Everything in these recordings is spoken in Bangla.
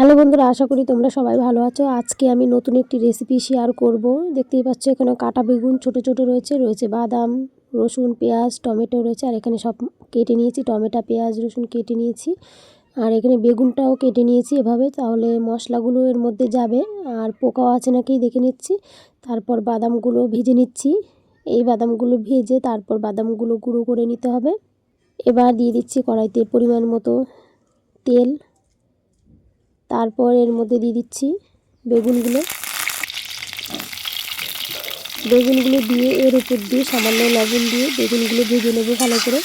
হ্যালো বন্ধুরা, আশা করি তোমরা সবাই ভালো আছো। আজকে আমি নতুন একটি রেসিপি শেয়ার করব। দেখতেই পাচ্ছ এখানে কাটা বেগুন ছোট ছোট রয়েছে রয়েছে বাদাম, রসুন, পেঁয়াজ, টমেটো রয়েছে, আর এখানে সব কেটে নিয়েছি, টমেটো, পেঁয়াজ, রসুন কেটে নিয়েছি। আর এখানে বেগুনটাও কেটে নিয়েছি এভাবে, তাহলে মশলাগুলো এর মধ্যে যাবে। আর পোকাও আছে নাকি দেখে নিচ্ছি। তারপর বাদামগুলো ভেজে নিচ্ছি। এই বাদামগুলো ভেজে তারপর বাদামগুলো গুঁড়ো করে নিতে হবে। এবার দিয়ে দিচ্ছি কড়াইতে পরিমাণ মতো তেল। তারপর এর মধ্যে দিয়ে দিচ্ছি বেগুনগুলো। বেগুনগুলো দিয়ে এর উপর দিয়ে সামান্য লবণ দিয়ে বেগুনগুলো ভেজে নেব ভালো করে।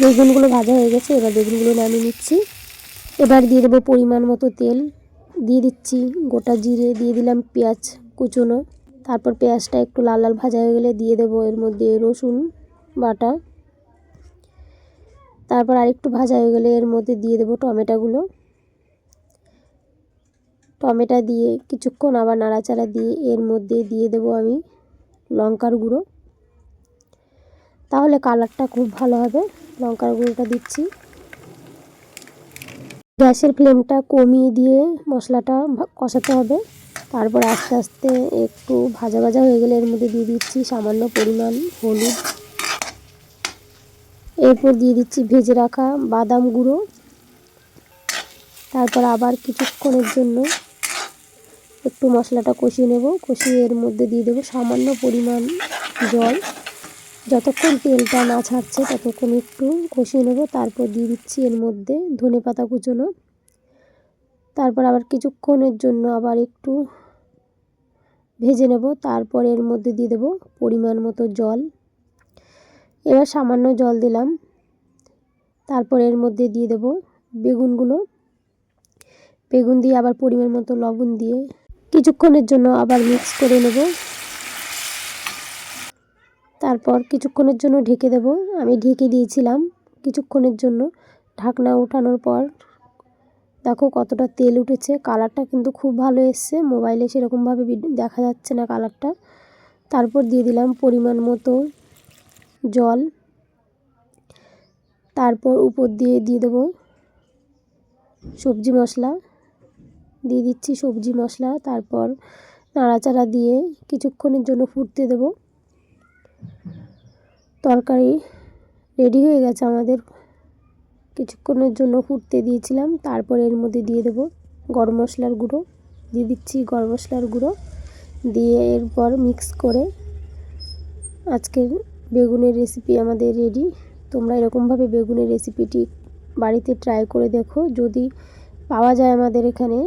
বেগুনগুলো ভাজা হয়ে গেছে, এবার বেগুনগুলো নামিয়ে নিচ্ছি। এবার দিয়ে দেবো পরিমাণ মতো তেল। দিয়ে দিচ্ছি গোটা জিরে, দিয়ে দিলাম পেঁয়াজ কুচোনো। তারপর পেঁয়াজটা একটু লাল লাল ভাজা হয়ে গেলে দিয়ে দেবো এর মধ্যে রসুন বাটা। তারপর আরেকটু ভাজা হয়ে গেলে এর মধ্যে দিয়ে দেবো টমেটোগুলো। টমেটো দিয়ে কিছুক্ষণ আবার নাড়াচাড়া দিয়ে এর মধ্যে দিয়ে দেবো আমি লঙ্কার গুঁড়ো। তাহলে কালারটা খুব ভালো হবে, লঙ্কার গুঁড়োটা দিচ্ছি। গ্যাসের ফ্লেমটা কমিয়ে দিয়ে মশলাটা কষাতে হবে। তারপর আস্তে আস্তে একটু ভাজা ভাজা হয়ে গেলে এর মধ্যে দিয়ে দিচ্ছি সামান্য পরিমাণ হলুদ। এরপর দিয়ে দিচ্ছি ভেজে রাখা বাদাম গুঁড়ো। তারপর আবার কিছুক্ষণের জন্য একটু মশলাটা কষিয়ে নেব। কষিয়ে এর মধ্যে দিয়ে দেবো সামান্য পরিমাণ জল। যতক্ষণ তেলটা না ছাড়ছে ততক্ষণ একটু কষিয়ে নেব। তারপর দিয়ে দিচ্ছি এর মধ্যে ধনে পাতা কুচোনো। তারপর আবার কিছুক্ষণের জন্য আবার একটু ভেজে নেব। তারপর এর মধ্যে দিয়ে দেবো পরিমাণ মতো জল। এবার সামান্য জল দিলাম। তারপর এর মধ্যে দিয়ে দেব বেগুনগুলো। বেগুন দিয়ে আবার পরিমাণ মতো লবণ দিয়ে কিছুক্ষণের জন্য আবার মিক্স করে নেব। তারপর কিছুক্ষণের জন্য ঢেকে দেব। আমি ঢেকে দিয়েছিলাম কিছুক্ষণের জন্য। ঢাকনা উঠানোর পর দেখো কতটা তেল উঠেছে। কালারটা কিন্তু খুব ভালো এসছে। মোবাইলে সেরকমভাবে দেখা যাচ্ছে না কালারটা। তারপর দিয়ে দিলাম পরিমাণ মতো জল। তারপর উপর দিয়ে দিয়ে দেবো সবজি মশলা। দিয়ে দিচ্ছি সবজি মশলা, তারপর নাড়াচাড়া দিয়ে কিছুক্ষণের জন্য ফুটতে দেব। তরকারি রেডি হয়ে গেছে আমাদের। কিছুক্ষণের জন্য ফুটতে দিয়েছিলাম, তারপর এর মধ্যে দিয়ে দেব গরম মশলার গুঁড়ো। দিয়ে দিচ্ছি গরম মশলার গুঁড়ো। দিয়ে এরপর মিক্স করে আজকের বেগুনের রেসিপি আমাদের রেডি তোমরা এরকমভাবে বেগুনের রেসিপিটি বাড়িতে ট্রাই করে দেখো। যদি পাওয়া যায় আমাদের এখানে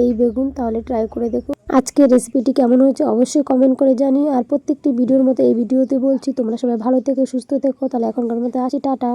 এই বেগুন, তাহলে ট্রাই করে দেখো। আজকের রেসিপিটি কেমন হয়েছে অবশ্যই কমেন্ট করে জানি আর প্রত্যেকটি ভিডিওর মতো এই ভিডিওতে বলছি, তোমরা সবাই ভালো থেকে, সুস্থ থেকো। তাহলে এখনকার মতো আসি, টাটা।